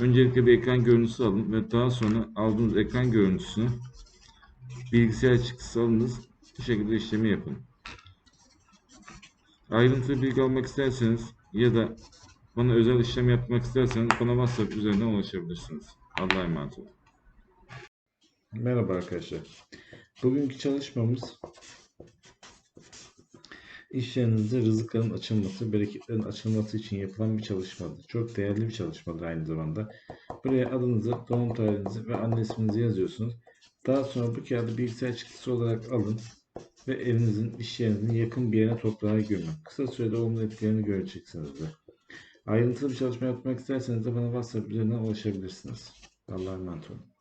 Öncelikle bir ekran görüntüsü alın ve daha sonra aldığınız ekran görüntüsünü bilgisayar çıktısı alınız. Bu şekilde işlemi yapın. Ayrıntılı bilgi almak isterseniz ya da bana özel işlem yapmak isterseniz bana WhatsApp üzerinden ulaşabilirsiniz. Allah'a emanet olun. Merhaba arkadaşlar. Bugünkü çalışmamız iş yerinizde rızıkların açılması, bereketlerin açılması için yapılan bir çalışmadır. Çok değerli bir çalışmadır aynı zamanda. Buraya adınızı, doğum tarihinizi ve anne isminizi yazıyorsunuz. Daha sonra bu kağıdı bilgisayar çıktısı olarak alın ve evinizin, iş yerinizin yakın bir yerine toprağa gömün. Kısa sürede olumlu etkilerini göreceksinizdir. Ayrıntılı bir çalışma yapmak isterseniz de bana WhatsApp üzerinden ulaşabilirsiniz. Allah'a emanet olun.